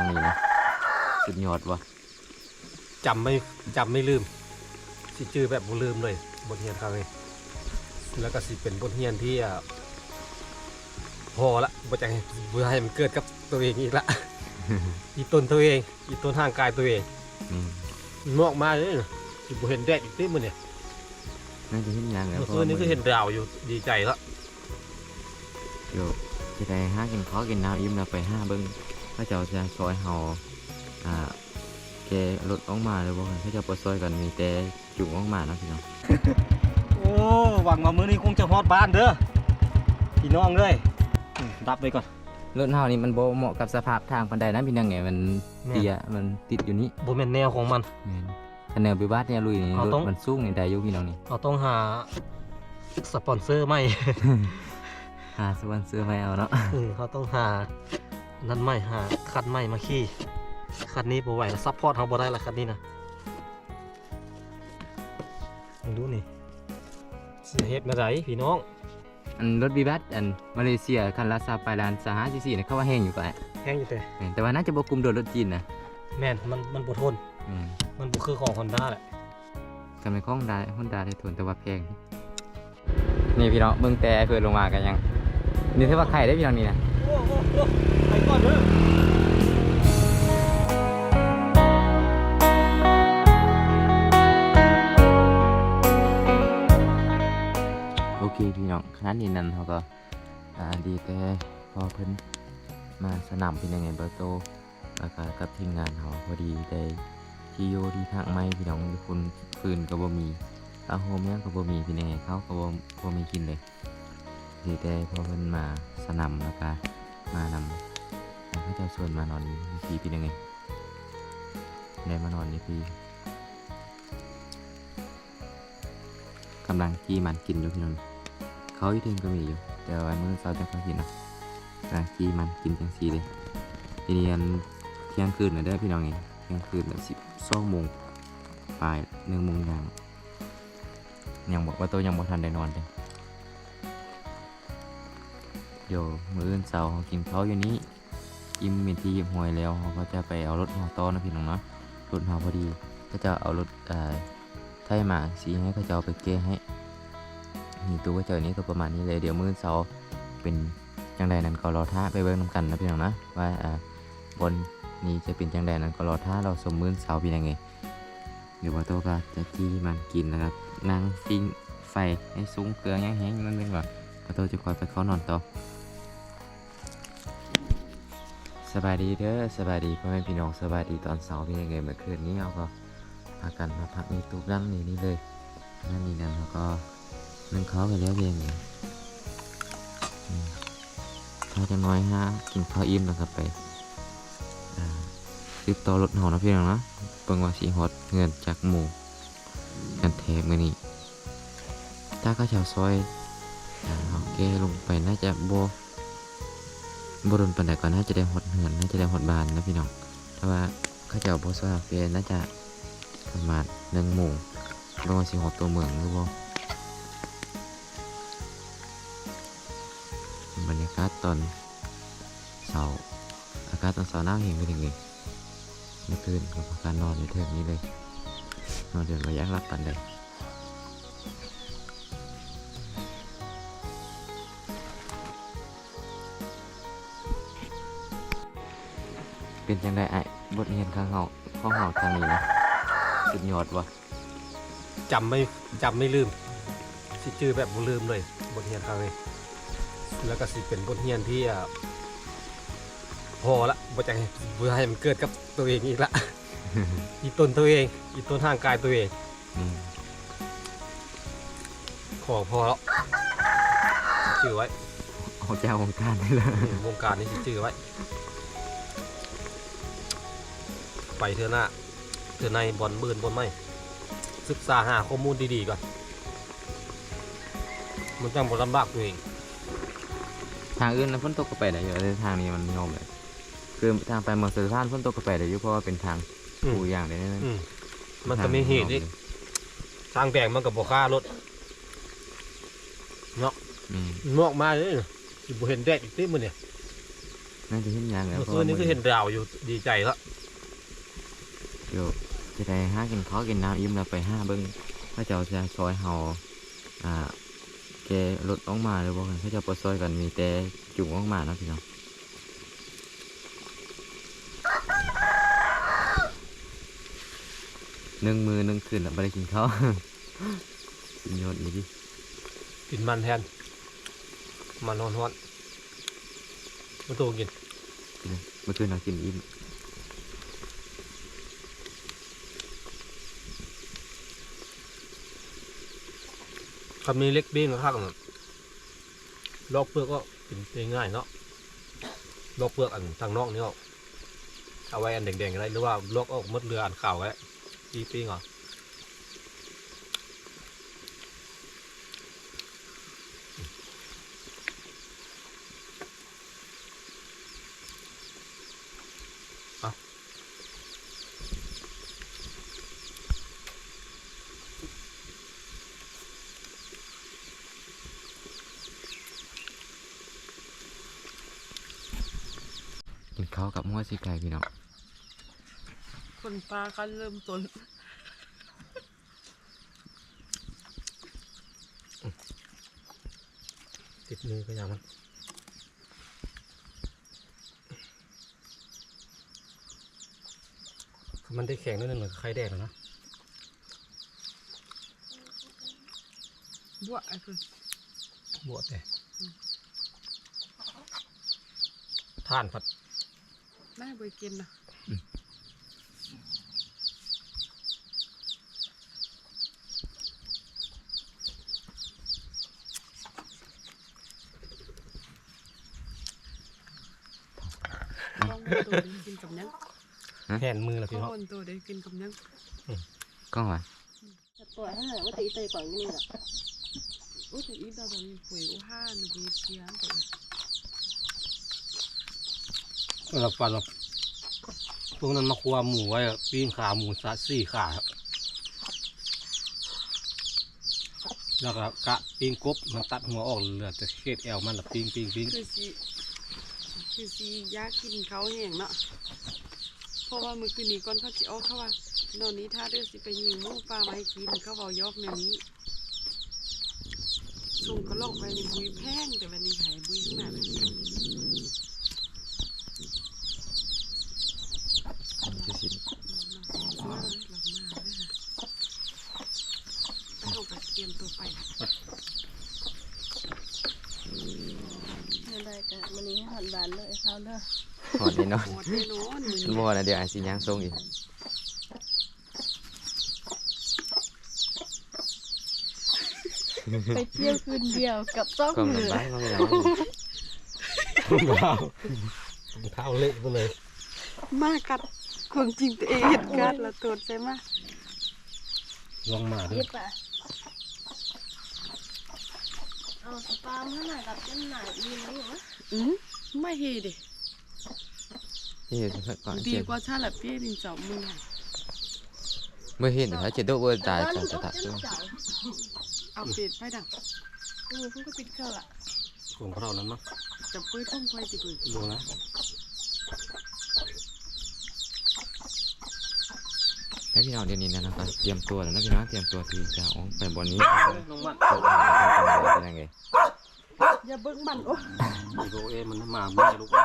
างนี้นะสุดยอดวะจำไม่จำไม่ลืม สิจื้อแบบบ่ลืมเลยบทเรียนครั้งนี้แล้วก็สิเป็นบทเรียนที่อะพอละบ่จะให้บ่ให้มันเกิดกับตัวเองอีกละ อีตนตัวเอง อีตนทางกายตัวเองนี่มันมอกมาเลยนะสิบ่เห็นแดดอีกติมื้อเนี่ยน่าจะเห็นหยังแล้วเมื่อคืนนี้คือเห็นดาวอยู่ดีใจแล้วเดี๋ยวจะได้ห้ากินข้าวกินน้ำอิ่มแล้วไปห้าเบิ้ง พระเจ้าจะซอยเฮาอ่าแกรถออกมาเลยบ่พระเจ้าปซอยกันมีแต่จุ่ออกมาเนาะพี่น้องโอ้หวังว่ามื้อนี้คงจะฮอดบ้านเด้อพี่น้องเอ้ยอืมดับไปก่อนรถเฮานี่มันบ่เหมาะกับสภาพทางปานใดนะพี่น้องไงมันแม่นเตี้ยมันติดอยู่นี่บ่แม่นแนวของมันแม่นถ้าแนวไปบ้านเนี่ยลุยนี่เอารถต้องมันสูงนี่ได้อยู่พี่น้องนี่เราต้องหาสปอนเซอร์ใหม่หาสปอนเซอร์ไม่เอาเนาะเออเขาต้องหา นั่นใหม่หาคันใหม่มาขี่คันนี้บ่ไหวแล้วซัพพอร์ตเขาบ่ได้ละคันนี้นะมึงดูนี่เสียเฮ็ดมาไดพี่น้อง อันรถบีบัสอันมาเลเซียคันละซาไปลานสาหาซีซีเนี่ยเขาว่าแห้งอยู่ไปแห้งอยู่แต่แม่นแต่ว่าน่าจะบ่คุมโดนรถจีนนะแม่นมันมันบ่ทนแม่นมันบ่คือของ Honda แหละก็ไม่คล้องได้ฮอนดาได้ทนแต่ว่าแพง นี่พี่น้องเบิ่งแต่เพิ่นลงมากันยัง นี่ถือว่าไข่ได้พี่น้องนี่นะโอ้โหไป ก่อนเด้อโอเคพี่น้องขนาดนี้นั่นเขาก็ดีแต่พอเพิ่นมาสนามเป็นยังไงเบอร์โตแล้วก็กับทีมงานเขาพอดีได้ที่โยที่ทางไม้พี่น้องทุกคนฟืนก็บ่มีอาโฮมยังก็บ่มีเป็นยังไงเขาก็บ่บ่มีกินเลยดีแต่พอเพิ่นมาสนามแล้วก็มานำ เขาจะชวนมานอนนี่พี่เป็นยังไงได้มานอนนี่พี่กำลังกี้มันกินอยู่พี่น้องเขาอยู่ทิงก็มีอยู่แต่ว่ามื้อเช้าจะเขากินเนาะกากี้มันกินจังซีเลยทีนี้อันเที่ยงคืนน่ะเด้พี่น้องเองเที่ยงคืนละสิบสองโมงปลายหนึ่งโมงยังยังบอกว่าตัวยังบ่ทันได้นอนเลยเดี๋ยวมื้ออื่นเช้าเขากินเขาอยู่นี้ อิ่มมีที่หยิบหวยแล้วเขาก็จะไปเอารถหอต่อนะพี่น้องเนาะรถหอพอดี ก็จะเอารถเออไทยมาสีให้เขาจะเอาไปเกให้มีตู้ก็เจอนี้ก็ประมาณนี้เลยเดี๋ยวมื้อเสาร์เป็นจังใดนั้นก็รอท่าไปเบิ่งนำกันนะพี่น้องนะว่าอ่าบนนี้จะเป็นจังใดนั้นก็รอท่าเราสมมื้อเสาร์เป็นยังไงเดี๋ยวว่าโตก็จะจี้มันกินนะครับนั่งฟิงไฟให้สูงเกลือยังแห้งนั่นเองว่าพอโตจะคอยไปเข้านอนต่อ สบายดีเด้อสบายดีพ่อแม่พี่น้องสบายดีตอนเสาร์เป็นยังไงเมื่อคืนนี้เราก็พากันมาพักในตู้นั่งนี่นี่เลยนั่นนี่นั่นแล้วก็นึ่งข้าวไปแล้วเองเนี่ยถ้าจะน้อยฮะกินข้าวอิ่มแล้วก็ไปอ่าติดต่อรถหอนะพี่น้องนะเปิงว่าสีฮอตเงินจากหมู่กันเทมือนี้ถ้าข้าวเฉาซอยอโอเคลงไปน่าจะโบ บรุนปันใดก่อนน่าจะได้ฮอตเงินน่าจะได้ฮอตบานนะพี่น้องถ้าว่าข้าเจ้าโบซอยโอเคน่าจะประมาณหนึ่งหมู่ปิงว่าสีฮอตตัวเมืองหรือเปล่าบรรยากาศตอนเสาอากาศตอนเสาหน้าเห็นเป็นยังไงเมื่อคืนกับการนอนในเทปนี้เลยนอนเดินระยะรับกันเล เป็นจังไดไอ้บทเรียนข้างเฮาข้างเฮาทางนี้นะสุดยอดวะจำไม่จำไม่ลืมสิจื้อแบบบ่ลืมเลย บทเรียนครั้งนี้แล้วก็สิเป็นบทเรียนที่อะพอละบ่จะให้บ่ให้มันเกิดกับตัวเองอีกละ อีตนตัวเอง อีตนทางกายตัวเอง อืมขอพอแล้วจื้อไว้ ออกจากวงการได้เลยอืมวงการนี้สิจื้อไว้ ไปเถอะหน้าเถอะในบอลบืนบนไม่ศึกษาหาข้อมูลดีๆก่อน มันจังบ่ลำบากตัวเอง ทางอื่นนะฝนตกก็ไปได้อยู่แต่ทางนี้มันโยมเลยคือทางไปเมืองสุพรรณฝนตกก็ไปได้อยู่เพราะว่าเป็นทางอืมปูอย่างเดียวนั่นอืมมันก็มีเหตุอีกทางแดงมันกับบ่ค่ารถอืมมอกมาเลยสิบ่เห็นแดดอีกติมื้อเนี่ยน่าจะเห็นหยังแล้วเมื่อคืนนี้คือเห็นดาวอยู่ดีใจแล้ว เดี๋ยวจะได้ห้ากินข้าวกินน้ำอิ่มแล้วไปห้าเบิ้งพระเจ้าจะซอยเฮาอ่าแกรถออกมาหรือว่าพระเจ้าปซอยกันมีแต่จุ่มออกมาเนาะพี่น้องหนึ่งมือหนึ่งคืนแล้วไม่ได้กินข้าวกินยอดอีดิกินมันแทน มันนอนฮอนมาตูกินกินเมื่อคืนเรากินอิ่ม คำมีเล็กเบ้งข้างน่ะลอกเปลือกก็กินได้ง่ายเนาะลอกเปลือกอันทางนอกนี่ก็เอาไว้อันแดงๆอะไรหรือว่าลอกออกมดเรืออันขาวไว้ปีปิงเหรอ กินข้าวกับหัวสีไก่พี่น้องคนปลาก็เริ่มต้นติดมือก็ยังมันมันได้แข็งนิดนึงเหมือนไข่แดงอะนะบวกไอ้คือบวชเลยท่านผัด แม่ไปกินนะข้าวบนตัวได้กินกับยังแผ่นมือละพี่ข้าวเนาะบนตัวได้กินกับยังกล้องวะจะปล่อยให้หน่อยว่าตีเตยก่อนนี่แหละโอ้ยแต่อีตาตอนหวยโอ้ห้าหนูไปเชียร์แต่ว่าเราฟันเราพวกนั้นมาคั่วหมูไว้ปิ้งขาหมูสัดสี่ขาครับแล้วก็กะปิ้งกบมันตัดหัวออกเหลือแต่เขตแอวมันละปิ้งปิ้งปิ้งคือสีคือสียากกินเขาแห้งเนาะเพราะว่ามือคืนนี้ก่อนเขาจะเอาเขาว่านอนนี้ถ้าเดือสิไปยิงมูปลามาให้กินเขาเอายอกแนนี้ส่งกระลอกไปในบุยแพงแต่วันนี้หายบุยขนาดนั้น จะสิ ไปเอาไปเตรียมตัวไป ไม่ได้กันวันนี้หัน บานเลยเขาเด้อหอดแน่นอนหมดแน่นอนมือมันบ่นะเดี๋ยวอาจสิย่างส่งอีกไปเที่ยวคืนเดียวกับต้องกล้องมืมันอบ้านเขาไม่ได้เท้าเท้าเละไปเลยมากัดความจริงตัวเองเห็นกัดแล้วตัวใช่ไหมลองมาด้วยิยบอะเอาสปามให้หน่อยกับเจ้าหน่ายยินได้ไหมอืมไม่เฮดิที่เห็นสักก่อนดีเจ็บกว่าชาลับพี่ดินเจ้ามือไหนเมื่ อเห็นถ้าเจ็ดโดเบอร์ตายจะจะตัดตัตัววเอาเปลี่ยนไปดังกูเพิ่งก็ปิดเครื่องละของเรานั้นมั้งจะเปิดท่องไฟสิเปิดดูนะแล้วพี่น้องเดี๋ยวนี้นะนะครับเตรียมตัวแล้วนะพี่น้องเตรียมตัวที่จะออกไปบนนี้ลงมาเป็นยังไง อย่าเบิ่งมันโอ้อีโรเอมันมาไม่รู้ว่า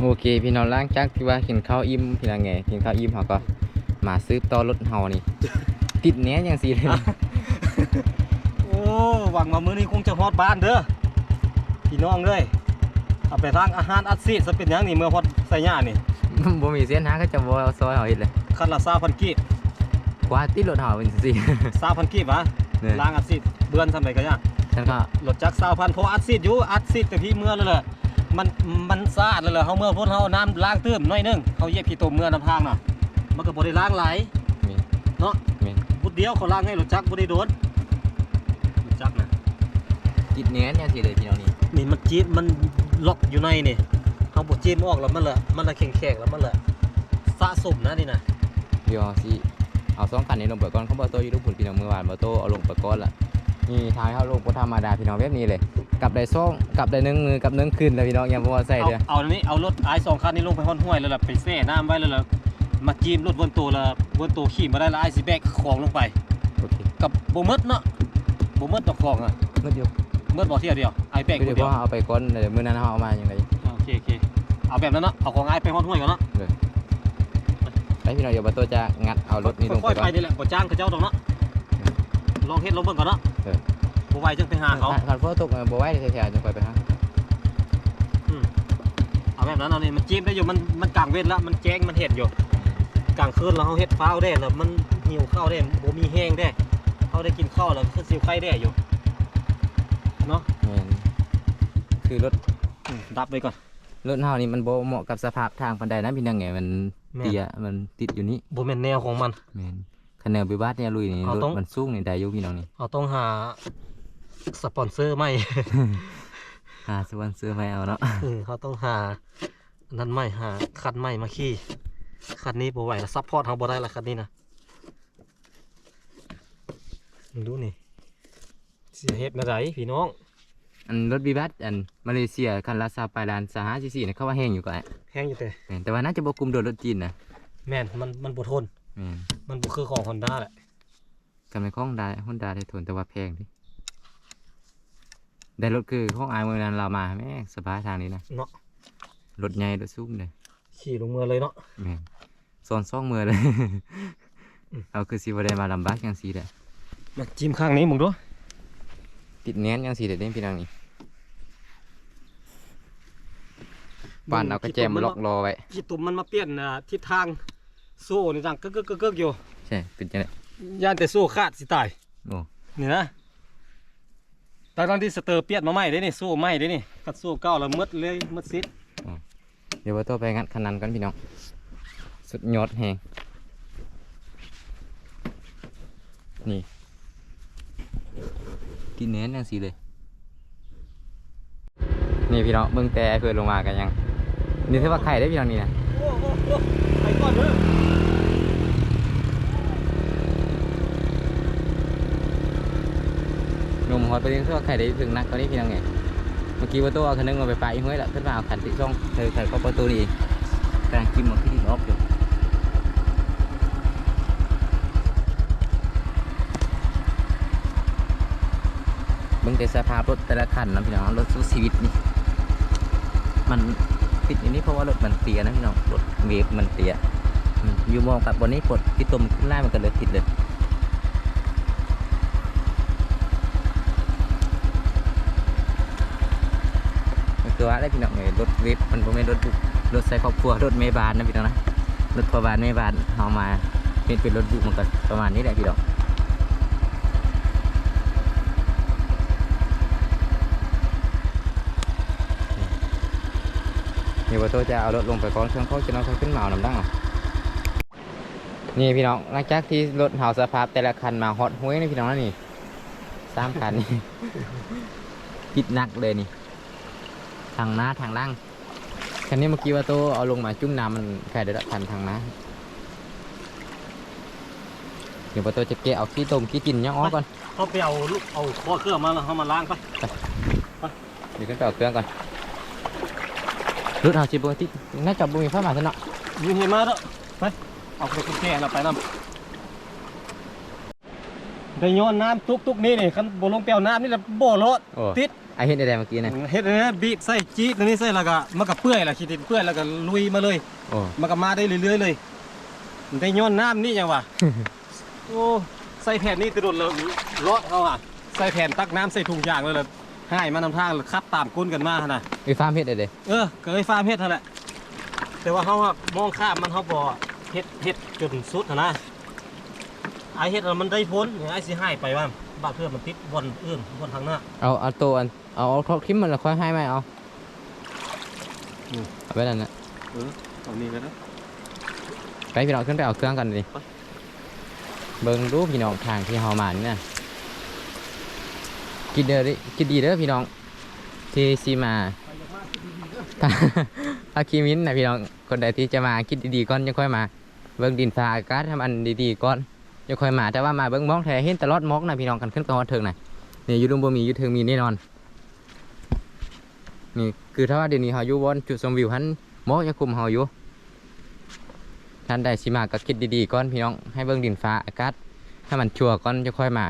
โอเคพี่น้องหล้างจากที่ว่ากินข้าวอิ่มพี่น้องไงกินข้าวอิ่มเขาก็มาซื้อต่อรถเฮานี่ ติดแหนอย่างสีเลยโอ้หวังว่ามื้อนี้คงจะฮอดบ้านเด้อพี่น้องเลยเอาไปทางอาหารอัดซีดซะเป็นหยังนี่เมื่อฮอดใส่หญ้านี่บ่มีเส้นหาก็จะบ่เอาซอยเฮาอีกเลยคันละ3,000กีบกว่าติดรถเฮาเป็นสิ3,000กีบวะเนี่ยล้างอัดซีดเบือนทำไดก็ยาก ฉันก็รถจักร2,000เพราะอัดซีดอยู่อัดซีดแต่พี่เมื่อเลยเลยมันมันสะอาดเลยเลยเฮาเมื่อพ่นเฮาน้ำล้างตื้มหน่อยหนึงเฮาเหยียบขี้ตมเมื่อน้ำทางน่ะมันก็บ่ได้ล้างหลายมีเนาะมีพุดเดียวเขาล้างให้รถจักรบ่ได้โดนรถจักรน่ะติดแหนอย่างสีเลยพี่น้องนี่นี่มันจี๊ดมันล็อกอยู่ในนี่เขาบดจี๊ดมันออกแล้วมันละมันละแข็งแข็งๆแล้วมันละสะสมนะนี่นะเดี๋ยวสิเอาสองคันนี้ลงไปก่อนเขาบ่โตอยู่ลูกผุนพี่น้องเมื่อวานบ่โตเอาลงไปก่อนละ นี่ทางเข้าลูกบ่ธรรมดาพี่น้องแบบนี้เลยกลับได้ซ่องกลับได้หนึ่งมือกลับหนึ่งคืนแล้วพี่น้องอย่ามัวใส่เอาเด้อเอาอันนี้เอารถไอ้สองคันนี้ลงไปห้อนห้วยแล้วล่ะไปแช่น้ำไว้แล้วล่ะมาจีมรถวนตัวละวนตัวขี่มาได้และไอ้สิแบกของลงไป โอเคกับโบมดเนาะโบมดดอกของอะเมื่อเดียวเมื่อบอกเที่ยวเดียวไอ้แบกคือคนเดี๋ยวเดีพยวอเอาไปก่อนเดี๋ยวมื้อนั้นเอามาอย่างไรโอเคโอเคเอาแบบนั้นเนาะเอาของไอ้ไปห้อนห้วยก่อนเนาะไปพี่น้องเดี๋ยวบัตโตจะงัดเอารถนี้ลงค่ไปอยๆก่ไปอนนี่แหละบ่จ้างเขาเจ้าดอกเนาะ ลองเฮ็ดลองเบิ่งก่อนเนาะเออ บ่ไหวจังไปหาเขาคันฝนตกบ่ไหวแถวๆจังค่อยไปหาเอาแบบนั้นเอานี่มันจิ้มได้อยู่มันมันกลางเว้นแล้วมันแจ้งมันเห็นอยู่กลางคืนแล้วเฮาเฮ็ดฟ้าวได้แล้วมันหิวข้าวได้บ่มีแห้งได้เฮาได้กินข้าวแล้วคือสิวไข้ได้อยู่เนาะแม่นคือรถอืมดับไปก่อนรถเฮานี่มันบ่เหมาะกับสภาพทางปานใดนะพี่น้องไงมันแม่นเตี้ยมันติดอยู่นี่บ่แม่นแนวของมัน แม่น คันแนวบิบาสเนี่ยลุยนี่เอารถต้อง มันสูงนี่ได้อยู่พี่น้องนี่เราต้องหาสปอนเซอร์ใหม่ หาสปอนเซอร์ไม่เอาเนาะเออเขาต้องหาอันนั้นใหม่หาคันใหม่มาขี่คันนี้บ่ไหวแล้วซัพพอร์ตเขาบ่ได้ละคันนี้นะมึงดูนี่เสียเฮ็ดมาไดพี่น้องอันรถบิบาสอันมาเลเซียคันละ20ปลายล้าน25 44นี่เขาว่าแห้งอยู่ก็ไอ้แห้งอยู่แต่แม่นแต่ว่าน่าจะบ่คุมโดนรถจีนนะแม่นมันมันบ่ทน แม่นมันบ่คือของ Honda แหละกันเป็นของได้ฮอนด้าได้ทนแต่ว่าแพงดิได้รถคือของอายเมื่อนั้นเรามาแม่งสบายทางนี้นะเนาะรถใหญ่รถสูงเลยขี่ลงเมือเลยเนาะแม่นซ้อนซ่องมือเลย เอาคือสิบ่ได้มาลำบากอย่างสีแหละมาจิ้มข้างนี้มึงดูติดแน่นอย่างสีเด็ดเด้พี่นางนี่ปานเอากระแจมล็อกรอไว้กี่ตุ่มมันมาเปลี่ยนอ่าทิศทาง โซ่นี่จังกึกกึกกึกกึกอยู่ใช่เป็นจังได๋ย่านแต่โซ่ขาดสิตายโอ้นี่นะตอนที่สเตอร์เปลี่ยนมาใหม่ได้นี่โซ่ใหม่ได้นี่กัดโซ่เก่าแล้วหมืดเลยหมืดซิดเดี๋ยวว่าตัวไปงัดคันนั้นกันพี่น้องสุดยอดแฮงนี่ติดแน่นอย่างสีเลย นี่พี่น้องเบิ่งแต่เพื่อนลงมากันยัง นี่ถือว่าไข่ได้พี่น้องนี่นะ หอ้ไปก่อนเด้อหนุ่มฮอตปเด็นถือว่าไข่ได้ถึงนักตอนนี้พี่น้องไงเมื่อกี้ว่าตัวเอาคันนึงมาไปปะอีห้วยละขึ้นมาเอาคันที่ช่องเธอไข่เข้าประตูนี่กำลังจิ้มหมดที่ดินออฟอยู่เบิ่งแต่สภาพรถแต่ละคันนะพี่น้องรถสู้ชีวิตนี่มัน ติดอย่างนี้เพราะว่ารถมันเตี้ยนะพี่น้องรถเวฟมันเตี้ยอยู่มองกับบนนี้ปลดที่ตมขึ้นล่างมันก็เลยติดเลยมันคือว่าอะไรพี่น้องไงรถเวฟมันบ่แม่นรถบุกรถใส่ครอบครัวรถเมย์บานนะพี่น้องนะรถพอบานเมย์บานเอามาเป็นเป็นรถบุกมันก็ประมาณนี้แหละพี่น้อง เดี๋ยวว่าโตจะเอารถลงไปก่อนเครื่องเขาจะนอนเขาขึ้นมาเอาน้ำดังเอานี่พี่น้องหลังจากที่รถเฮาสภาพแต่ละคันมาฮอตห้วยนี่พี่น้องนะนี่สามคันนี่คิดหนักเลยนี่ทางหน้าทางล่างคันนี้เมื่อกี้ว่าโตเอาลงมาจุ่มน้ำมันแค่เดือดคันทางหน้าเดี๋ยวว่าโตจะแกะเอาขี้ต้มขี้กินยังอ้อก่อนเขาไปเอาลูกเอาข้อเครื่องมาแล้วเขามาล้างไปเดี๋ยวขึ้นไปเอาเครื่องก่อน รถเอาชิบปกติน่าจะบุมีผ้าหมาซะเนาะยิงเห็นมาแล้วไปเอาไปกุญแจเราไปนำได้ย้อนน้ำตุกตุกนี่นี่คันบ่ลงเปรียวน้ำนี่แหละบ่รถโอ้ติดไอเห็นได้ๆเมื่อกี้นะเฮ็ดเลยนะบีบใส่จี๊ดอันนี้ใส่แล้วก็มันก็เปื่อยละขี้ดินเปื่อยแล้วก็ลุยมาเลยโอ้มันก็มาได้เรื่อยๆเลยมันได้ย้อนน้ำนี่ยังวะโอ้ใส่แผ่นนี่ตะโดดเลยเลาะเขาอะใส่แผ่นตักน้ำใส่ถุงยางเลยเลย ให้มานำทางแล้วขับตามก้นกันมาหั่นน่ะ ไอฟาร์มเห็ดได้เด้เออเคยฟาร์มเฮ็ดนั่นแหละ แต่ว่าเขาอะมองข้ามมันเขาบ่เฮ็ดเฮ็ดจนสุดหั่นนะไอเฮ็ดแล้วมันได้พ้นไอสิให้ไปว่าบ้านเพื่อนมันติดบอนอื่นบอนทางหน้า เอาเอาตัวอันเอาเอาคลิปมันแล้วค่อยให้ไหมเอาอืม เอาไปนั่นนะเออตอนนี้แล้วนะไปพี่น้องขึ้นไปเอาเครื่องกันดิไป เบิ่งรูปพี่น้องทางที่เฮามานี่นะ กินเด้อดิกินดีเด้อพี่น้องที่ซีมาถ้าถ้าคีมินนะพี่น้องคนใดที่จะมาคิดดีๆก่อนยังค่อยมาเบิ่งดินฟ้าอากาศทำอันดีๆก่อนยังค่อยมาแต่ว่ามาเบิ่งมอกแท้เห็นตลอดมอกนะพี่น้องกันขึ้นไปฮอดเทิงนะนี่อยู่ลุงบ่มียู่เทิงมีแน่นอนนี่คือถ้าว่าเดี๋ยวนี้เฮาอยู่บนจุดชมวิวหันมอกยังคุมเฮาอยู่ท่านใดสิมาก็คิดดีๆก่อนพี่น้องให้เบิ่งดินฟ้าอากาศให้มันชัวร์ก่อนจะค่อยมา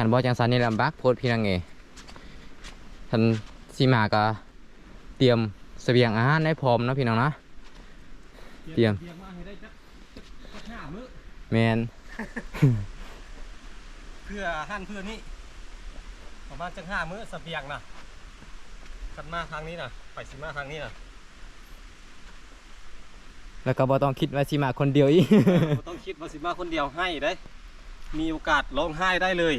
ท่านบ่จังซันนี่ลำบากโพดพี่น้องเอท่านสิมาก็เตรียมเสบียงอาหารให้พร้อมเนาะพี่น้องเนาะเตรียมเตรียมมาให้ได้จักจักห้ามื้อแมนเพื่อหั่นเพื่อนี้ประมาณจักห้ามื้อเสบียงนะคันมาทางนี้นะไปสิมาทางนี้นะแล้วก็บ่ต้องคิดว่าสิมาคนเดียวอีกบ่ต้องคิดว่าสิมาคนเดียวให้ได้มีโอกาสร้องไห้ได้เลย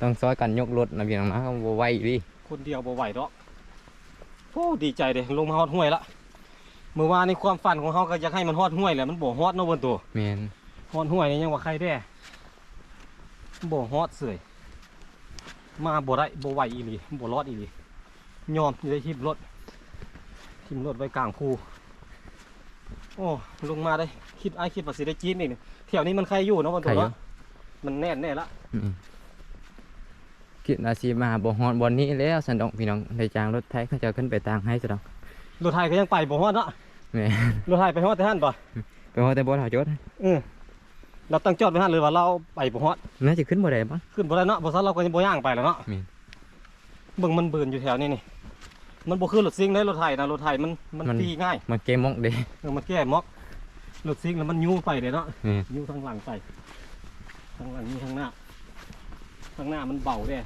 ต้องซอยกันยกรถนะพี่น้องนะบ่ไหวดิคนเดียวบ่ไหวดอกโอ้ดีใจเด้ลงมาฮอดห้วยละเมื่อวานในความฝันของเขาก็อยากให้มันฮอดห้วยแหละมันบ่ฮอดเนาะบนตัวแมนฮอดห้วยนี่ยังว่าใครแด้บ่ฮอดเสยมาบ่ได้บ่ไหวอีหลีบ่รอดอีหลียอมสิได้ทิมรถทิมรถไว้กลางคูโอ้ลงมาได้คิดไอ้ายคิดว่าสิได้จีนนี่แถวนี้มันใครอยู่เนาะบนใคตัรวอยู่เนาะมันแน่นแน่ละอืม คิดว่าสิมาบ่ฮอดบ่อนนี้แล้วสันดอกพี่น้องได้จ้างรถไถเขาจะขึ้นไปตางให้ซะดอกรถไทยก็ยังไปบ่ฮอดเนาะแหม่รถไทยไปฮอดแต่หั่นป่ะไปฮอดแต่บ่เท่าจดเออเราตั้งจอดไว้หั่นเลยว่าเราไปบ่ฮอดน่าจะขึ้นบ่ได้บ้างขึ้นบ่ได้เนาะบ่ซันเราก็ยังบ่ย่างไปแล้วเนาะแม่นเบิ่งมันเบิ่นอยู่แถวนี้นี่มันบ่คือรถซิ่งเด้รถไถนะรถไถมันมันตีง่ายมันเกมมอกเด้เออมันแก้ม็อกรถซิ่งแล้วมันยูไปเลยเนาะแม่นยูทางหลังไปทางหลังนี่ทางหน้า ทางหน้ามันเบาเด้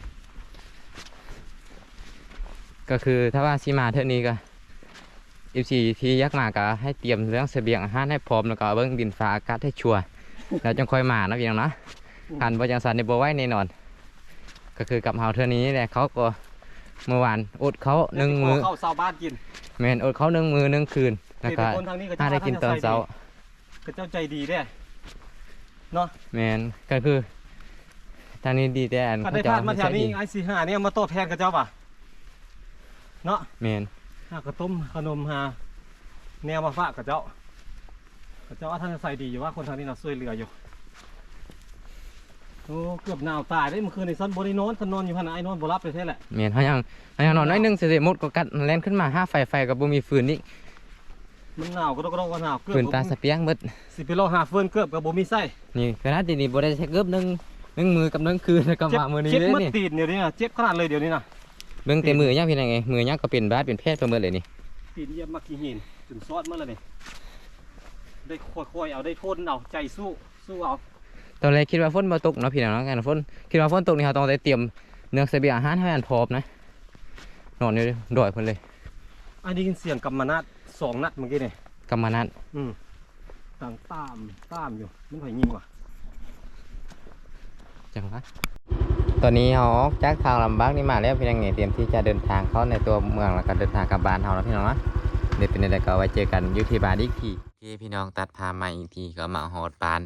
ก็คือถ้าว่าสิมาเท่านี้ก็14ที่ยักมาก็ให้เตรียมเรื่องเสบียงอาหารให้พร้อมแล้วก็เบิ่งดินฟ้าอากาศให้ชัวร์แล้วจังค่อยมานะพี่น้องนะคันบ่จังซั่นนี่บ่ไหวแน่นอน ก็คือกับเฮาเท่านี้แหละเขาก็เมื่อวานอดเขาหนึ่งมื้อเข้าเสาบ้านกินแม่นอดเขาหนึ่งมือหนึ่งคืนแล้วก็เห็นคนทางนี้ก็ถ้าเจ้าได้กินตอนเช้าก็เจ้าใจดีเด้แม่นก็คือ ทางนี้ดีแต่อันถ้าเขาได้จะพลาดมาแถใช้วนี้ดีไอ้สี่ห้าเนี่ยมาโต้แทนกับเจ้าป่ะเนาะแม่นหากระต้มขนมหาแนวมาฝากกับเจ้ากับเจ้าว่าท่านจะใส่ดีอยู่ว่าคนทางนี้เราช่วยเหลืออยู่โอ้เกือบหนาวตายได้เมื่อคืนในซันบริโนอนคันนอนอยู่พันไอ้นอนบ่รับเลยแท้แหละแม่นเขายังเขายังนอนน้อยหนึงเสร็จหมดก็กัดแล่นขึ้นมาห้าไฟไฟกับบ่มีฟืนนี่มันหนาวก็ต้องก็ต้องก็หนาวเกือบฟืนตาสเปียงหมดสิไปรอหาเฟื่อนเกือบกับบ่มีไส้นี่ขนาดนี้นี่บ่ได้ใช้เกือบหนึงห นึงมือกับหนึงคืนแล้วก็เจ็บมามื้อนี้เจ็บเลยมืดนี่ตีนเดี๋ยวนี้นะเจ็บขนาดเลยเดี๋ยวนี้นะเบิ่งแต่มือย่างพี่นางไงมือย่างก็เป็นบาดเป็นแพทย์ไปหมดเลยนี่ตีนเยี่ยมมากี่หินจนซอดเมื่อไรนี่ได้ค่อยๆเอาได้ทนเอาใจสู้สู้เอาตอนแรกคิดว่าฝนบ่ตกเนาะพี่น้องเนาะกันฝนคิดว่าฝนตกนี่เขาต้องได้เตรียมเนื้อเสบียงอาหารให้มันพร้อมนะนอนอยู่ดอยเพิ่นเลยไอ้ได้ยินเสียงกำมะนาดสองนัดเมื่อกี้นี่กำมานั้นอืมต่างตามตามอยู่มันไผยิงว่ะ จังวะตอนนี้เราออกจากทางลำบากนี่มาแล้วพี่น้องไงเตรียมที่จะเดินทางเข้าในตัวเมืองแล้วก็เดินทางกลับบ้านเราแล้วพี่น้องนะเดี๋ยวเป็นอะไรก็ไว้เจอกันอยุที่บ้านอีกทีที่พี่น้องตัดพามาอีกทีก็มาหอดปาน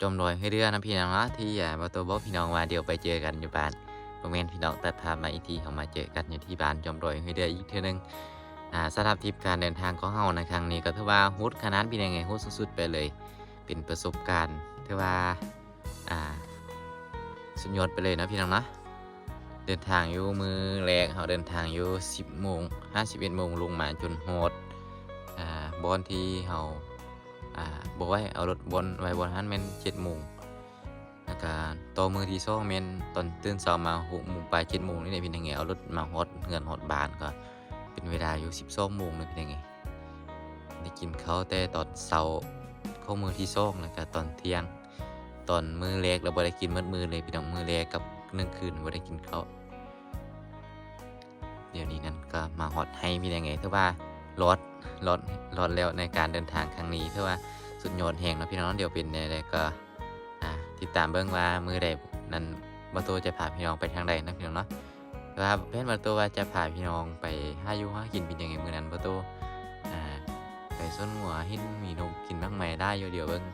จมลอยให้เรือนะพี่น้องนะที่อ่าบตัวบอกพี่น้องว่าเดี๋ยวไปเจอกันอยู่บ้านโมเมนพี่น้องตัดพามาอีกทีเขามาเจอกันอยู่ที่บ้านจมลอยให้เรืออีกเท่านึงอ่าสำหรับทริปการเดินทางของเราในครั้งนี้ก็ถือว่าฮุดขนาดพี่น้องไงฮุดสุดๆไปเลย เป็นประสบการณ์ถือว่าอ่า สุดยอดไปเลยนะพี่น้องนะ เดินทางอยู่มือแรกเราเดินทางอยู่ 10โมง51โมงลงมาจนโฮดอ่าบอนที่เราอ่าบอกว่าให้เอารถบนไว้บนหันแมน7โมงแล้วก็ต่อมือที่สองแมนตอนตื่นเช้ามา6โมงไป7โมงนี่แหละพี่น้องไงเอารถมาฮอดเงินฮอดบ้านก็เป็นเวลาอยู่12โมงเลยพี่น้องไงได้กินข้าวแต่ตอนเช้าข้ามือที่สองแล้วก็ตอนเที่ยง ตอนมือแรกเราบ่ได้กินมืดมือเลยพี่น้องมือแรกกับนึ่งคืนบ่ได้กินข้าวเดี๋ยวนี้นั้นก็มาฮอตให้พี่ได้ไงถือว่ารอดรอดรอดแล้วในการเดินทางครั้งนี้ถือว่าสุดยอดแห่งเนาะพี่น้องเดี๋ยวเป็นอะไรก็อ่าติดตามเบิ่งว่ามือใดนั้นบาโตจะพาพี่น้องไปทางใดนะพี่น้องเนาะแต่ว่าแผนบาโตว่าจะพาพี่น้องไปห้าอยู่หากินเป็นยังไงมือนั้นบาโตอ่าไปส้นหัวหินมีนมกินบ้างไหมได้อยู่เดี๋ยวเบิ่ง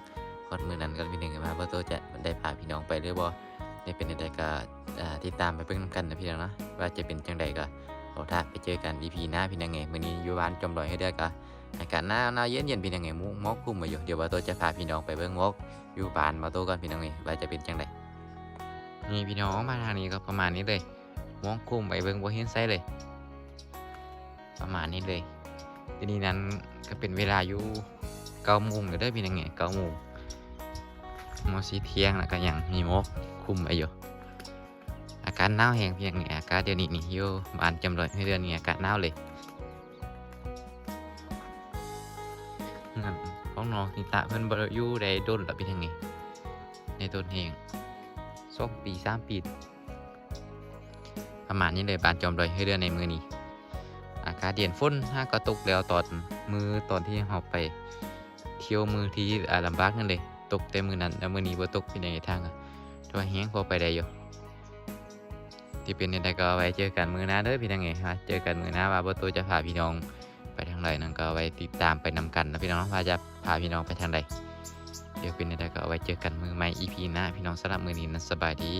ฮอดมือนั้นก็เป็นหนึ่งมาว่าตัวจะได้พาพี่น้องไปหรือบ่ได้เป็นใดก็อ่าติดตามไปเบิ่งนกันนะพี่น้องนะว่าจะเป็นจังใดก็เอาถ้าไปเจอกัน EP หน้าพี่น้องไงมื้อนี้อยู่บ้านจมดอยให้ได้ก็อากาศหนาวหนาวเย็นเย็นพี่น้องไงมุกมอกคุ้มมาอยู่เดี๋ยวว่าตัวจะพาพี่น้องไปเบิ่งมอกอยู่บ้านมาตัวก่อนพี่น้องไงว่าจะเป็นจังใดนี่พี่น้องมาทางนี้ก็ประมาณนี้เลยมอกลุ่มไปเบิ่งบ่เห็นไซเลย ประมาณนี้เลยทีนี้นั้นก็เป็นเวลาอยู่เก้าโมงก็ได้พี่น้องไงเก้าโมง มอสีเทียงแล้วก็ยังมีมอกคุมไปอยู่อากาศหนาวแห้งพี่น้องไงอากาศเดี๋ยวนี้นี่อยู่บ้านจำลอยให้เดือนนี้อากาศหนาวเลยงั้นพ้องน้องนิตะเพิ่นบ่ได้อยู่ได้โดนแล้วพี่น้องไงในต้นแห้งสองปีสามปีประมาณนี้เลยบ้านจอมดอยให้เดือนในมือนี้อากาศเย็นฝนห้าก็ตกแล้วตอนมือตอนที่เราไป เที่ยวมือที่อ่าลำบากนั่นเลย ตกแต่มือนั้นแล้วมือนี้บ่ตกเป็นยังไงทางอะแตัวาแห้งพอไปได้อยู่ที่เป็นยังไงก็ไว้เจอกันมือหน้าเด้อพี่น้องไงฮะเจอกันมือหน้าว่าบ่ตัวจะพาพี่น้องไปทางใดนั่นก็ไว้ติดตามไปนำกันนะพี่น้องว่าจะพาพี่น้องไปทางใดเดี๋ยวเป็นยังไงก็ไว้เจอกันมือใหม่ EP หน้าพี่น้องสำหรับมือนี้นั้นสบายดี